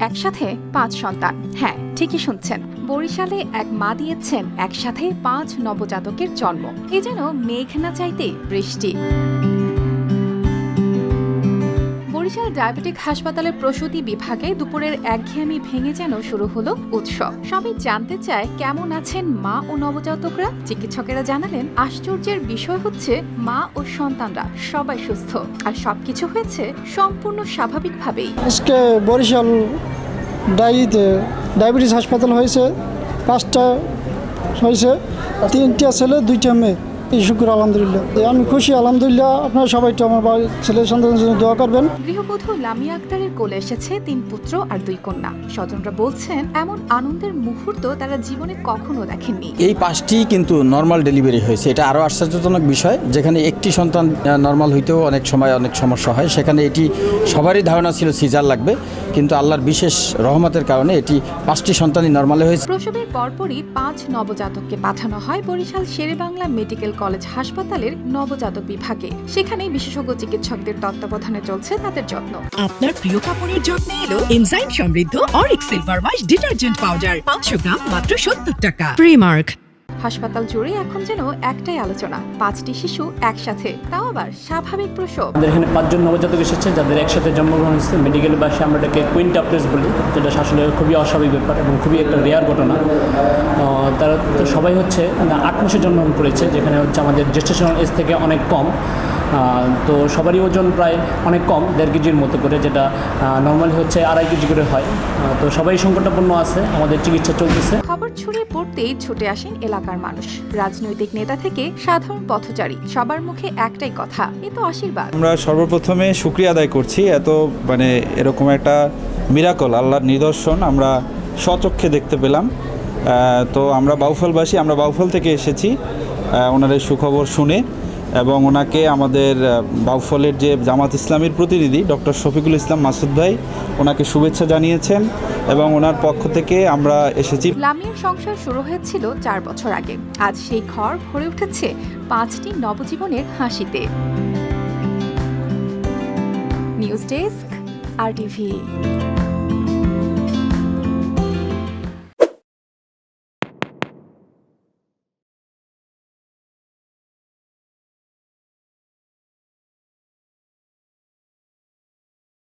একসাথে পাঁচ সন্তান। হ্যাঁ ঠিকই শুনছেন। বরিশালে এক মা দিয়েছেন একসাথে পাঁচ নবজাতকের জন্ম। এ যেন মেঘ না চাইতে বৃষ্টি। বরিশাল ডায়াবেটিক হাসপাতালের প্রসূতি বিভাগে দুপুরের একঘেয়েমি ভেঙে যেন শুরু হলো উৎসব। সবাই জানতে চায়, কেমন আছেন মা ও নবজাতকরা? চিকিৎসকেরা জানালেন, আশ্চর্যের বিষয় হচ্ছে মা ও সন্তানরা সবাই সুস্থ। আর সবকিছু হয়েছে সম্পূর্ণ স্বাভাবিকভাবেই। আজকে বরিশাল ডায়েরিতে ডায়াবেটিস হাসপাতাল হয়েছে, পাঁচটা হয়েছে, তিনটা ছেলে, দুইটা মেয়ে। শুক্র আলহামদুলিল্লাহ। আমি খুশি আলহামদুলিল্লাহ। আপনারা সবাই তো আমার বাড়ির ছেলে সন্তানের জন্য দোয়া করবেন। গৃহবধূ লামিয়া আক্তারের কোলে এসেছে তিন পুত্র আর দুই কন্যা। স্বজনরা বলছেন এমন আনন্দের মুহূর্ত তারা জীবনে কখনো দেখেননি। এই পাঁচটি কিন্তু নর্মাল ডেলিভারি হয়েছে। এটা আরও আশ্চর্যজনক বিষয় যেখানে একটি সন্তান নর্মাল হইতেও অনেক সময় অনেক সমস্যা হয়। সেখানে এটি সবারই ধারণা ছিল সিজার লাগবে কিন্তু আল্লাহর বিশেষ রহমতের কারণে এটি পাঁচটি সন্তানই নর্মালে হয়েছে। প্রসবের পরপরই পাঁচ নবজাতককে পাঠানো হয় বরিশাল শেরেবাংলা মেডিকেল কলেজ হাসপাতালের নবজাতক বিভাগে। সেখানে বিশেষজ্ঞ চিকিৎসকদের তত্ত্বাবধানে চলছে তাদের যত্ন। আপনার প্রিয় কাপড়ের যত্নে এলো এনজাইম সমৃদ্ধ অরিক সিলভার ওয়াশ ডিটারজেন্ট পাউডার, পাঁচশো গ্রাম মাত্র সত্তর টাকা। প্রিমার্ক হাসপাতাল জুড়ে এখন যেন একটাই আলোচনা, পাঁচটি শিশু একসাথে। তাও আবার স্বাভাবিক প্রসব। আমাদের এখানে পাঁচজন নবজাতক এসেছে, যাদের একসাথে জন্মগ্রহণ হয়েছে। মেডিকেল বাসে আমরা এটাকে কুইন্টাপ্লেস বলি, যেটা আসলে খুবই অস্বাভাবিক ব্যাপার এবং খুবই একটা রেয়ার ঘটনা। তারা তো সবাই হচ্ছে আট মাসে জন্মগ্রহণ করেছে, যেখানে হচ্ছে আমাদের জেস্টেশনাল এজ থেকে অনেক কম। তো সবারই ওজন প্রায় অনেক কম, দেড় কেজির মতো করে, যেটা নর্মালি হচ্ছে আড়াই কেজি করে হয়। তো সবাই সংকটাপন্ন আছে, আমাদের চিকিৎসা চলতেছে। ছড়িয়ে পড়তেই ছুটে আসেন এলাকার মানুষ। রাজনৈতিক নেতা থেকে সাধারণ পথচারী, সবার মুখে একটাই কথা, এ তো আশীর্বাদ। আমরা সর্বপ্রথমে শুক্রিয়া আদায় করছি, এত মানে এরকম একটা মিরাকল আল্লাহর নিদর্শন আমরা স্বচক্ষে দেখতে পেলাম। তো আমরা বাউফলবাসী, আমরা বাউফল থেকে এসেছি। ওনার সুখবর শুনে। এবং ওনাকে আমাদের বাউফলের যে জামাত ইসলামীর প্রতিনিধি ডক্টর শফিকুল ইসলাম মাসুদ ভাই, ওনাকে শুভেচ্ছা জানিয়েছেন এবং ওনার পক্ষ থেকে আমরা এসেছি। লামিয়ার সংসার শুরু হয়েছিল চার বছর আগে। আজ সেই ঘর ভরে উঠেছে পাঁচটি নবজীবনের হাসিতে। News desk, R TV.